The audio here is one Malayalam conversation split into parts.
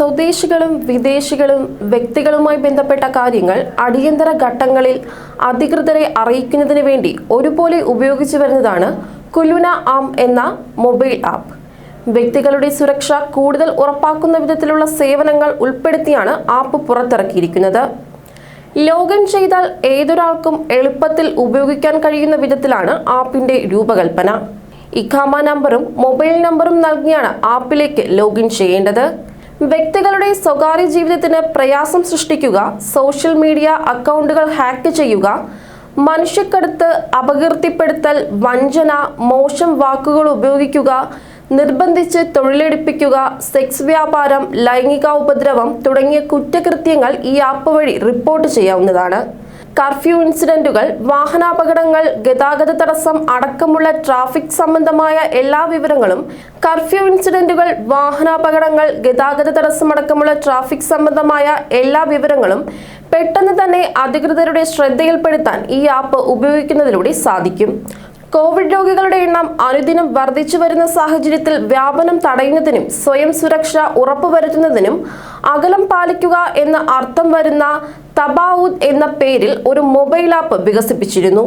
സ്വദേശികളും വിദേശികളും വ്യക്തികളുമായി ബന്ധപ്പെട്ട കാര്യങ്ങൾ അടിയന്തര ഘട്ടങ്ങളിൽ അധികൃതരെ അറിയിക്കുന്നതിന് വേണ്ടി ഒരുപോലെ ഉപയോഗിച്ചു വരുന്നതാണ് കുലുന ആം എന്ന മൊബൈൽ ആപ്പ്. വ്യക്തികളുടെ സുരക്ഷ കൂടുതൽ ഉറപ്പാക്കുന്ന വിധത്തിലുള്ള സേവനങ്ങൾ ഉൾപ്പെടുത്തിയാണ് ആപ്പ് പുറത്തിറക്കിയിരിക്കുന്നത്. ലോഗിൻ ചെയ്താൽ ഏതൊരാൾക്കും എളുപ്പത്തിൽ ഉപയോഗിക്കാൻ കഴിയുന്ന വിധത്തിലാണ് ആപ്പിന്റെ രൂപകൽപ്പന. ഇഖാമ നമ്പറും മൊബൈൽ നമ്പറും നൽകിയാണ് ആപ്പിലേക്ക് ലോഗിൻ ചെയ്യേണ്ടത്. വ്യക്തികളുടെ സ്വകാര്യ ജീവിതത്തിന് പ്രയാസം സൃഷ്ടിക്കുക സോഷ്യൽ മീഡിയ അക്കൗണ്ടുകൾ ഹാക്ക് ചെയ്യുക മനുഷ്യക്കടുത്ത് അപകീർത്തിപ്പെടുത്തൽ വഞ്ചന മോശം വാക്കുകൾ ഉപയോഗിക്കുക നിർബന്ധിച്ച് തൊഴിലെടുപ്പിക്കുക സെക്സ് വ്യാപാരം ലൈംഗിക ഉപദ്രവം തുടങ്ങിയ കുറ്റകൃത്യങ്ങൾ ഈ ആപ്പ് വഴി റിപ്പോർട്ട് ചെയ്യാവുന്നതാണ്. കർഫ്യൂ ഇൻസിഡന്റുകൾ വാഹനാപകടങ്ങൾ ഗതാഗത തടസ്സം അടക്കമുള്ള ട്രാഫിക് സംബന്ധമായ എല്ലാ വിവരങ്ങളും കർഫ്യൂ ഇൻസിഡന്റുകൾ വാഹനാപകടങ്ങൾ ഗതാഗത തടസ്സം അടക്കമുള്ള ട്രാഫിക് സംബന്ധമായ എല്ലാ വിവരങ്ങളും പെട്ടെന്ന് തന്നെ അധികൃതരുടെ ശ്രദ്ധയിൽപ്പെടുത്താൻ ഈ ആപ്പ് ഉപയോഗിക്കുന്നതിലൂടെ സാധിക്കും. കോവിഡ് രോഗികളുടെ എണ്ണം അനുദിനം വർദ്ധിച്ചു വരുന്ന സാഹചര്യത്തിൽ വ്യാപനം തടയുന്നതിനും സ്വയം സുരക്ഷ ഉറപ്പുവരുത്തുന്നതിനും അകലം പാലിക്കുക എന്ന അർത്ഥം വരുന്ന തബാവുദ് എന്ന പേരിൽ ഒരു മൊബൈൽ ആപ്പ് വികസിപ്പിച്ചിരുന്നു.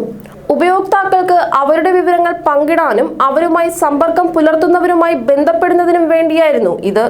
ഉപയോക്താക്കൾക്ക് അവരുടെ വിവരങ്ങൾ പങ്കിടാനും അവരുമായി സമ്പർക്കം പുലർത്തുന്നവരുമായി ബന്ധപ്പെടുന്നതിനും വേണ്ടിയായിരുന്നു ഇത്.